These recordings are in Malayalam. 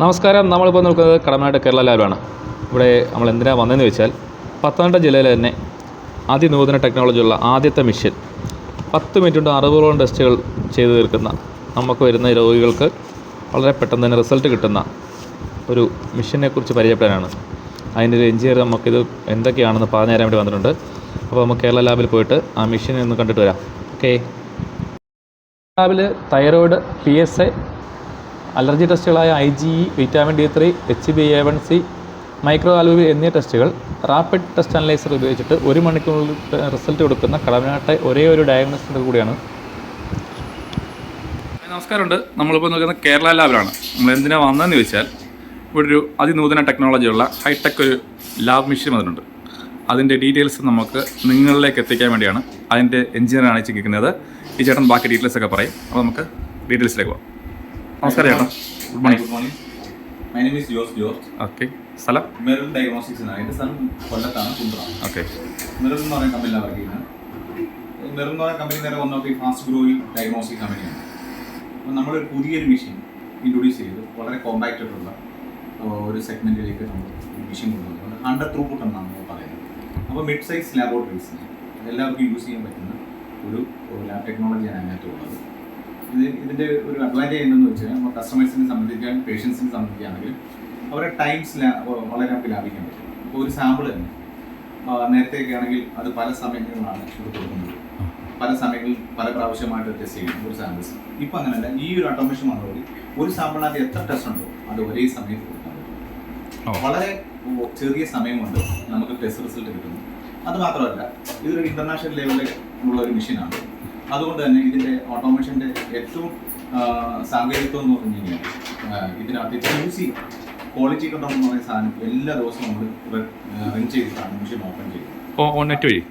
നമസ്കാരം. നമ്മളിപ്പോൾ നിൽക്കുന്നത് കടമനാട് കേരള ലാബാണ് ഇവിടെ നമ്മൾ എന്തിനാണ് വന്നതെന്ന് വെച്ചാൽ പത്തനംതിട്ട ജില്ലയിലെ തന്നെ അതിനൂതന ടെക്നോളജിയുള്ള ആദ്യത്തെ മിഷൻ പത്ത് മിനിറ്റ് കൊണ്ട് അറുപതോളം ടെസ്റ്റുകൾ ചെയ്തു തീർക്കുന്ന നമുക്ക് വരുന്ന രോഗികൾക്ക് വളരെ പെട്ടെന്ന് തന്നെ റിസൾട്ട് കിട്ടുന്ന ഒരു മിഷനെക്കുറിച്ച് പരിചയപ്പെടാനാണ്. അതിന്റെ ഒരു എഞ്ചിനീയർ നമുക്കിത് എന്തൊക്കെയാണെന്ന് പറഞ്ഞു തരാൻ വേണ്ടി വന്നിട്ടുണ്ട്. അപ്പോൾ നമുക്ക് കേരള ലാബിൽ പോയിട്ട് ആ മിഷനെ ഒന്ന് കണ്ടിട്ട് വരാം. ഓക്കെ ലാബിൽ thyroid P S A allergy ടെസ്റ്റുകളായ I G E vitamin D three H B A one C micro Albi എന്നീ ടെസ്റ്റുകൾ റാപ്പിഡ് ടെസ്റ്റ് അനലൈസർ ഉപയോഗിച്ചിട്ട് ഒരു മണിക്കൂറിൽ റിസൾട്ട് കൊടുക്കുന്ന കടമനാട്ടെ ഒരേ ഒരു ഡയഗ്നോസിന്റെ കൂടിയാണ്. നമസ്കാരമുണ്ട്. നമ്മളിപ്പോൾ നോക്കുന്നത് കേരള ലാബിലാണ്. നമ്മൾ എന്തിനാണ് വന്നതെന്ന് ചോദിച്ചാൽ ഇവിടെ ഒരു അതിനൂതന ടെക്നോളജിയുള്ള ഹൈടെക് ഒരു ലാബ് മെഷീൻ വന്നിട്ടുണ്ട്. അതിന്റെ ഡീറ്റെയിൽസ് നമുക്ക് നിങ്ങളിലേക്ക് എത്തിക്കാൻ വേണ്ടിയാണ്. അതിന്റെ എഞ്ചിനീയറാണ് ചിന്തിക്കുന്നത്. ഈ ചേട്ടൻ ബാക്കി ഡീറ്റെയിൽസ് ഒക്കെ പറയും. അപ്പോൾ നമുക്ക് ഡീറ്റെയിൽസിലേക്ക് പോകാം നമസ്കാരം. ചേട്ടാ good morning good morning my name is Jose George okay സ്ഥലം? മെറിൽ ഡയഗ്നോസ്റ്റിക്സ് ആണ്. എന്റെ സ്ഥലം കൊല്ലത്താണ് കുണ്ട്ര ഓക്കെ മെറിൽ എന്ന് പറയുന്ന കമ്പനിയിലാണ് വർക്ക് ചെയ്യുന്നത്. മെറിൽ എന്ന് പറയുന്ന കമ്പനി നേരെ one of the fast growing diagnostic കമ്പനിയാണ് അപ്പോൾ നമ്മളൊരു പുതിയൊരു മെഷീൻ ഇൻട്രൊഡ്യൂസ് ചെയ്ത് വളരെ കോമ്പാക്റ്റ് ആയിട്ടുള്ള ഒരു സെഗ്മെന്റിലേക്ക് നമ്മൾ മെഷീൻ കൊണ്ടുവന്നത് ഹൺഡ്രഡ് ത്രൂ പുട്ട് എന്നാണ് നമ്മൾ പറയുന്നത്. അപ്പോൾ മിഡ് സൈസ് ലാബോറട്ടറീസിന് എല്ലാവർക്കും യൂസ് ചെയ്യാൻ പറ്റുന്ന ഒരു ലാബ് ടെക്നോളജിയാണ് അതിനകത്തുള്ളത് ഇത് ഇതിന്റെ ഒരു അഡ്വാന്റേജ് എന്തെന്ന് വെച്ചാൽ നമ്മൾ കസ്റ്റമേഴ്സിനെ സംബന്ധിക്കാൻ പേഷ്യൻസിനെ സംബന്ധിക്കുകയാണെങ്കിൽ അവരെ ടൈംസ് വളരെ നമുക്ക് ലാഭിക്കാൻ പറ്റും. അപ്പോൾ ഒരു സാമ്പിൾ തന്നെ. നേരത്തെയൊക്കെ ആണെങ്കിൽ അത് പല സമയങ്ങളിലാണ് കൊടുക്കുന്നത്. പല സമയങ്ങളിൽ പല പ്രാവശ്യമായിട്ട് ടെസ്റ്റ് ചെയ്യും ഒരു സാമ്പിൾസ് ഇപ്പം അങ്ങനെയല്ല ഈ ഒരു ഓട്ടോമേഷൻ വന്നതോടെ ഒരു സാമ്പിളിനകത്ത് എത്ര ടെസ്റ്റ് ഉണ്ടോ അത് ഒരേ സമയത്ത് കൊടുക്കാൻ പറ്റും വളരെ ചെറിയ സമയം കൊണ്ട് നമുക്ക് ടെസ്റ്റ് റിസൾട്ട് കിട്ടുന്നു. അത് മാത്രമല്ല ഇതൊരു ഇന്റർനാഷണൽ ലെവലിൽ ഉള്ള ഒരു മെഷീനാണ് അതുകൊണ്ട് തന്നെ ഇതിന്റെ ഓട്ടോമേഷന്റെ ഏറ്റവും സാങ്കേതികത്വം എന്ന് പറഞ്ഞു കഴിഞ്ഞാൽ ഇതിനകത്ത് ക്യൂസി ക്വാളിറ്റി കൺട്രോൾ എന്ന് പറയുന്ന സാധനം എല്ലാ ദിവസവും നമ്മൾ റൺ ചെയ്തിട്ടാണ് മെഷീൻ ഓപ്പൺ ചെയ്യുന്നത് വഴി?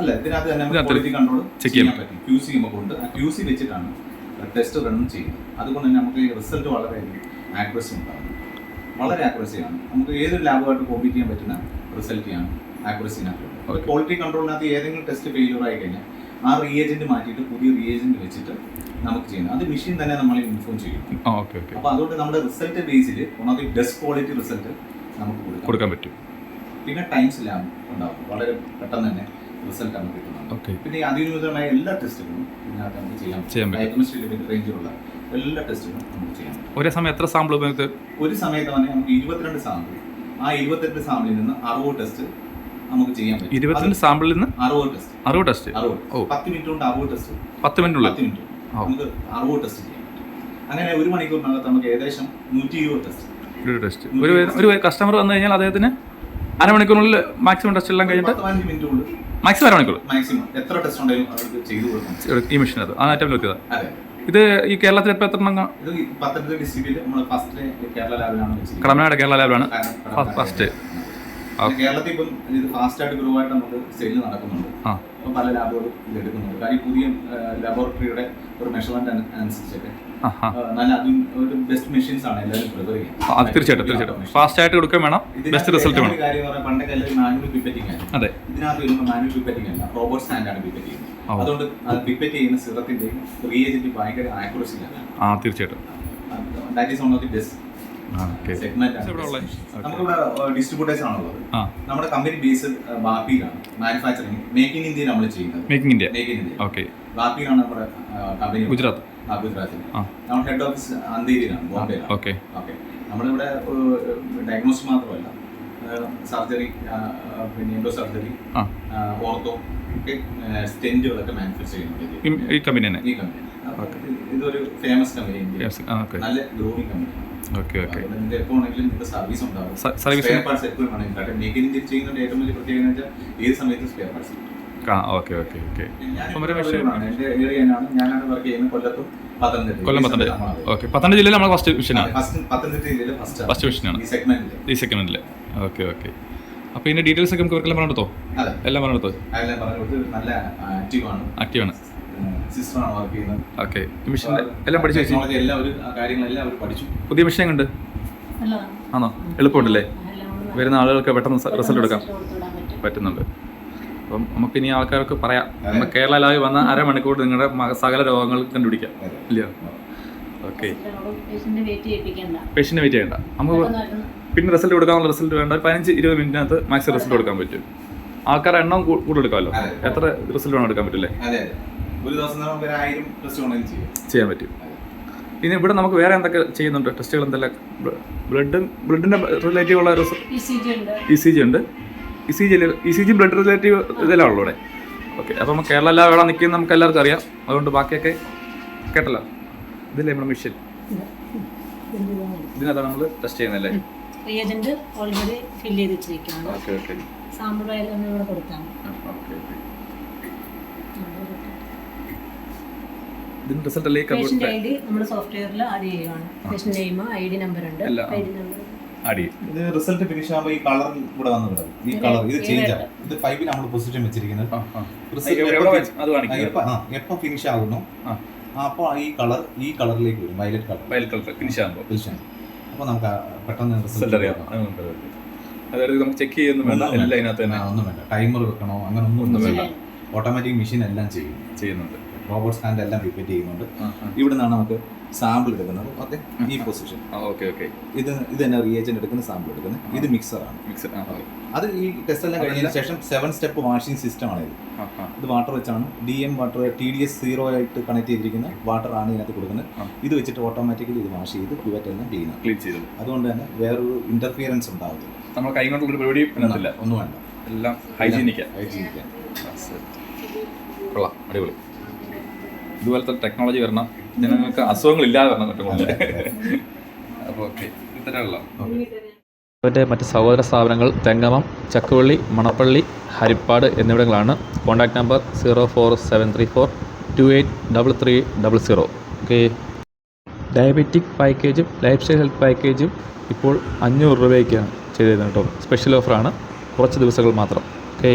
അല്ല ഇതിനകത്ത് തന്നെ ക്വാളിറ്റി കൺട്രോൾ check ചെയ്യാൻ പറ്റും. ക്യൂസി നമുക്ക് ഉണ്ട് ആ ക്യൂസി വെച്ചിട്ടാണ് ടെസ്റ്റ് റൺ ചെയ്യുന്നത്. അതുകൊണ്ട് തന്നെ നമുക്ക് റിസൾട്ട് വളരെ ആക്യുറസി ഉണ്ടാകും. വളരെ ആക്യുറസിയാണ് നമുക്ക് ഏതൊരു ലാബുമായിട്ട് കോമ്പീറ്റ് ചെയ്യാൻ പറ്റുന്ന റിസൾട്ടിയാണ് ആക്യുറസിനകത്ത്. ക്വാളിറ്റി കൺട്രോളിനകത്ത് ഏതെങ്കിലും ടെസ്റ്റ് ഫെയിലിയർ ആയി കഴിഞ്ഞാൽ ആ റിയേജന്റ് മാറ്റിയിട്ട് പുതിയ റിയേജന്റ് വെച്ചിട്ട് നമുക്ക് ചെയ്യണം അത് മെഷീൻ തന്നെ നമ്മളെ ഇൻഫോം ചെയ്യും. അപ്പൊ അതുകൊണ്ട് നമ്മുടെ റിസൾട്ട് ബേസിൽ ഒന്നാമത് ബെസ്റ്റ് ക്വാളിറ്റി റിസൾട്ട് നമുക്ക് കൊടുക്കാൻ പറ്റും. പിന്നെ ടൈംസ് ലാബ് ഉണ്ടാവും. വളരെ പെട്ടെന്ന് തന്നെ റിസൾട്ട് നമുക്ക് കിട്ടുന്നുണ്ട് ഓക്കെ പിന്നെ ഈ എല്ലാ ടെസ്റ്റുകളും ഇതിനകത്ത് നമുക്ക് പറ്റും. ഡയഗ്നോസ്റ്റിക് റേഞ്ചിലുള്ള എല്ലാ ടെസ്റ്റുകളും നമുക്ക് പറ്റും ഒരേ സമയം എത്ര സാമ്പിൾ ഒരു സമയത്ത് തന്നെ നമുക്ക് ഇരുപത്തിരണ്ട് സാമ്പിൾ ആ ഇരുപത്തിരണ്ട് സാമ്പിളിൽ നിന്ന് അറുപത് ടെസ്റ്റ് നമുക്ക് ചെയ്യാൻ പറ്റും. ഇരുപത്തിരണ്ട് സാമ്പിളിൽ നിന്ന് അത് അറുപത് ടെസ്റ്റ് അറുപത് ടെസ്റ്റ് അറുപത്. പത്ത് മിനിറ്റ് കൊണ്ട് അറുപത് ടെസ്റ്റ് പത്ത് മിനിറ്റ് പത്ത് മിനിറ്റ്. നമുക്ക് അറുപത് ടെസ്റ്റ് പറ്റും അങ്ങനെ ഒരു മണിക്കൂറിനകത്ത് നമുക്ക് ഏകദേശം നൂറ്റി ഇരുപത് ടെസ്റ്റ് ഒരു ടെസ്റ്റ് ഒരു ഒരു കസ്റ്റമർ വന്നു കഴിഞ്ഞാൽ അദ്ദേഹത്തിന് അരമണിക്കൂറിനുള്ളിൽ മാക്സിമം ടെസ്റ്റ് എല്ലാം കഴിഞ്ഞിട്ട് മാക്സിമം അരമണിക്കൂർ. മാക്സിമം എത്ര ടെസ്റ്റ് ഉണ്ടെങ്കിലും അവർക്ക് ചെയ്തു കൊടുക്കാം ഈ മെഷീനത് ആ ഏറ്റവും നോക്കിയത് അതെ. ഇത് ഈ കേരളത്തിൽ എപ്പോൾ എത്ര എണ്ണം പത്തനംതിട്ട ഡിസ്ട്രിക്റ്റിൽ നമ്മൾ ഫസ്റ്റ് കേരള ലാബിലാണ് കടമനാട് കേരള ലാബിലാണ് ഫസ്റ്റ് കേരളത്തിൽ ഇപ്പം ഇത് ഫാസ്റ്റ് ആയിട്ട് ഗ്രോ ആയിട്ട് നമുക്ക് സെയിൽ നടക്കുന്നുണ്ട്. അപ്പം പല ലാബുകളും ഇത് എടുക്കുന്നുണ്ട്. കാര്യം പുതിയ ലബോറട്ടറിയുടെ ഒരു മെഷർമെന്റ് അനുസരിച്ചൊക്കെ നല്ല അതും ഒരു ബെസ്റ്റ് മെഷീൻസ് ആണ് എല്ലാവരും പ്രിഫർ അത് തീർച്ചയായിട്ടും തീർച്ചയായിട്ടും. ഫാസ്റ്റ് ആയിട്ട് കൊടുക്കാൻ വേണം. ബെസ്റ്റ് റിസൾട്ട് വേണം. കാര്യം പണ്ടൊക്കെ എല്ലാവരും മാനുവൽ പിപ്പറ്റിംഗ് അതെ. ഇതിനകത്ത് വരുമ്പോൾ മാനുവൽ പിപ്പറ്റിംഗ് അല്ല റോബോട്ട് സ്റ്റാൻഡ് ആണ് പിപ്പറ്റ് അതുകൊണ്ട് പിപ്പറ്റ് ചെയ്യുന്ന സിറത്തിന്റെയും റിയേജന്റ് ഭയങ്കര ആക്യുറസി ആ തീർച്ചയായിട്ടും. That is one of the best നമുക്കിവിടെ ഡിസ്ട്രിബ്യൂട്ടേഴ്സ് ആണുള്ളത്. നമ്മുടെ കമ്പനി ബേസ് ബാപ്പിയിലാണ്. മാനുഫാക്ചറിങ് മേക്ക് ഇൻ ഇന്ത്യ നമ്മൾ ചെയ്യുന്നത്. Making India make in India okay ബാപ്പിയിലാണ് നമ്മുടെ കമ്പനി ഗുജറാത്ത്. ആ ഗുജറാത്തിൽ. നമ്മുടെ ഹെഡ് ഓഫീസ് അന്തേരിയിലാണ് ബോംബെയിലാണ്. ഓക്കെ ഓക്കെ നമ്മളിവിടെ ഡയഗ്നോസ് മാത്രമല്ല സർജറി പിന്നെ എൻഡോ സർജറി ഓർത്തോ ഒക്കെ സ്റ്റെന്റുകളൊക്കെ മാനുഫാക്ചർ ചെയ്യുന്നുണ്ട്. ഈ- ഈ കമ്പനി തന്നെ? ഈ കമ്പനി ഇതൊരു ഫേമസ് കമ്പനി നല്ല company okay okay. Service parts ഏറ്റവും വലിയ പ്രത്യേകത ഏത് സമയത്തും spare okay okay okay. Kollam Pathanamthitta okay Pathanamthitta ജില്ലയിൽ നമ്മൾ ഫസ്റ്റ് മിഷനാണ് ഫസ്റ്റ് മിഷനാണ് ഈ സെഗ്മെന്റിൽ ഓക്കെ ഓക്കെ. അപ്പോൾ ഇതിന്റെ ഡീറ്റെയിൽസ് ഒക്കെ നമുക്ക് ഇവർക്കെല്ലാം അതെ. എല്ലാം പറഞ്ഞു ആണ്. ആക്റ്റീവാണ് സിസ്റ്റർ ആണ് വർക്ക് ചെയ്യുന്നത്. ഓക്കെ ഈ എല്ലാം പഠിച്ചു വെച്ചു എല്ലാം ഒരു ആ കാര്യങ്ങളെല്ലാം അവർ പഠിച്ചു. പുതിയ മിഷൻ ഉണ്ട് ആണോ? എളുപ്പമുണ്ടല്ലേ? വരുന്ന ആളുകൾക്ക് പെട്ടെന്ന് റിസൾട്ട് എടുക്കാം. പറ്റുന്നുണ്ട്. അപ്പം നമുക്ക് ഇനി ആൾക്കാർക്ക് പറയാം. നമ്മൾ കേരളയിലായി വന്ന അരമണിക്കൂർ നിങ്ങളുടെ സകല രോഗങ്ങൾ കണ്ടുപിടിക്കാം. ഇല്ലയോ? ഓക്കെ പേഷ്യന്റ് വെയിറ്റ് ചെയ്യിപ്പിക്കണ്ട. പേഷ്യന്റ് വെയിറ്റ് ചെയ്യണ്ട. നമുക്ക് പിന്നെ റിസൾട്ട് കൊടുക്കാനുള്ള റിസൾട്ട് വേണ്ട. പതിനഞ്ച് ഇരുപത് മിനിറ്റിനകത്ത് മാക്സിമം റിസൾട്ട് കൊടുക്കാൻ പറ്റും. ആൾക്കാരുടെ എണ്ണം കൂടുതൽ എടുക്കാമല്ലോ എത്ര റിസൾട്ട് വേണം എടുക്കാൻ പറ്റില്ലേ? അതെ അതെ. ഒരു ദിവസം നമുക്ക് ഒരു ആയിരം ടെസ്റ്റ് വേണമെങ്കിലും ചെയ്യാം. ചെയ്യാൻ പറ്റും. പിന്നെ ഇവിടെ നമുക്ക് വേറെ എന്തൊക്കെ ചെയ്യുന്നുണ്ട്? ടെസ്റ്റുകൾ എന്തെല്ലാം? ബ്ലഡ് ബ്ലഡിന്റെ റിലേറ്റീവ് ഉള്ള ഇ സി ജി ഉണ്ട്. E C G E C G blood relative ഇതെല്ലാം ഉള്ളൂ ഇവിടെ. ഓക്കെ അപ്പം കേരള എല്ലാം എവിടെ നിൽക്കുന്നത് നമുക്ക് എല്ലാവർക്കും അറിയാം. അതുകൊണ്ട് ബാക്കിയൊക്കെ കേട്ടല്ലോ. ഇതില്ലേ നമ്മുടെ മിഷൻ ഇതിനകത്താണ് നമ്മൾ ടെസ്റ്റ് ചെയ്യുന്നല്ലേ ഏജന്റ് ഓൾറെഡി ഫില്ല് ചെയ്ത് വെച്ചിരിക്കുകയാണ്. ഓക്കെ ഓക്കെ സാമ്പിൾ ഇവിടെ കൊടുത്താണ്. ഓക്കെ ഓക്കെ ഇതിന് റിസൾട്ട് അല്ലേ പേഷ്യന്റ് ഐ ഡി നമ്മുടെ സോഫ്റ്റ്വെയറിൽ ആഡ് ചെയ്യുകയാണ് patient name I D number ഉണ്ട്. എല്ലാം, ഐ ഡി നമ്പർ അടി ഇത് റിസൾട്ട് ഫിനിഷ് ആകുമ്പോൾ ഈ കളർ ഇവിടെ വന്ന് കിടക്കും ഈ കളർ ഇത് ചേഞ്ച് ആകും ആവും. ഇത് ഫൈവിൽ നമ്മൾ പൊസിഷൻ വെച്ചിരിക്കുന്നത്. ആ ആ. Result എവിടെ എപ്പോ വെച്ച്? അത് ആ, കാണിക്കുക എപ്പോ ആ എപ്പോ ഫിനിഷ് ആകുന്നു ആ. അപ്പോൾ ഈ കളർ ഈ കളറിലേക്ക് വരും. വയലറ്റ് കളർ വയൽ കളർ ഫിനിഷ് ആകുമ്പോൾ ഫിനിഷ് ആകും അപ്പോൾ നമുക്ക് ആ പെട്ടെന്ന് റിസൾട്ട് അറിയാം. അതുകൊണ്ട് ഓക്കെ. അതായത് നമുക്ക് ചെക്ക് ചെയ്യുന്നു വേണ്ട. എല്ലാം ഇതിനകത്ത് തന്നെ. ഒന്നും വേണ്ട. ടൈമർ വെക്കണോ? അങ്ങനെ ഒന്നും ഒന്നും വേണ്ട. ഓട്ടോമാറ്റിക് മെഷീൻ എല്ലാം ചെയ്യും. ചെയ്യുന്നുണ്ട്. റോബോട്ട് സ്റ്റാൻഡ് എല്ലാം റിപ്പീറ്റ് ചെയ്യുന്നുണ്ട്. ഇവിടെ നിന്നാണ് നമുക്ക് സാമ്പിൾ എടുക്കുന്നത്. ഓക്കെ ഈ പൊസിഷൻ ഓക്കെ ഓക്കെ. ഇത് ഇത് തന്നെ റിയേജന്റ് എടുക്കുന്ന സാമ്പിൾ എടുക്കുന്നത്. ഇത് മിക്സറാണ് മിക്സർ അത് ഈ ടെസ്റ്റ് എല്ലാം കഴിഞ്ഞതിന് ശേഷം സെവൻ സ്റ്റെപ്പ് വാഷിംഗ് സിസ്റ്റം ആണ് ഇത്. ഇത് വാട്ടർ വെച്ചാണ്. D M water T D S zero ആയിട്ട് കണക്ട് ചെയ്തിരിക്കുന്ന വാട്ടർ ആണ് ഇതിനകത്ത് കൊടുക്കുന്നത്. ഇത് വെച്ചിട്ട് ഓട്ടോമാറ്റിക്കലി ഇത് വാഷ് ചെയ്ത് ഇവറ്റ് എല്ലാം ക്ലീൻ ക്ലീൻ ചെയ്തു. അതുകൊണ്ട് തന്നെ വേറൊരു ഇന്റർഫിയറൻസ് ഉണ്ടാവില്ല നമ്മൾ കൈ കൊണ്ടുള്ള പരിപാടി ഒന്നും വേണ്ട. എല്ലാം ഹൈജീനിക്കാം ഹൈജീനിക്കാം കൊള്ളാം. അടിപൊളി. ഇതുപോലത്തെ ടെക്നോളജി വരണം. ജനങ്ങൾക്ക് അസുഖങ്ങൾ ഇല്ലാതെ വരണം കൂടുതൽ അപ്പോൾ ഓക്കെ. ഇത്തരമുള്ള അവന്റെ മറ്റ് സഹോദര സ്ഥാപനങ്ങൾ Thengamam Chakkuvally Manappally Harippad എന്നിവിടങ്ങളാണ്. Contact number zero four seven three four two eight double three double zero okay. Diabetic പാക്കേജും ലൈഫ് സ്റ്റൈൽ ഹെൽത്ത് പാക്കേജും ഇപ്പോൾ അഞ്ഞൂറ് രൂപയ്ക്കാണ് ചെയ്തിരുന്നത് കേട്ടോ. സ്പെഷ്യൽ ഓഫറാണ് കുറച്ച് ദിവസങ്ങൾ മാത്രം. ഓക്കെ.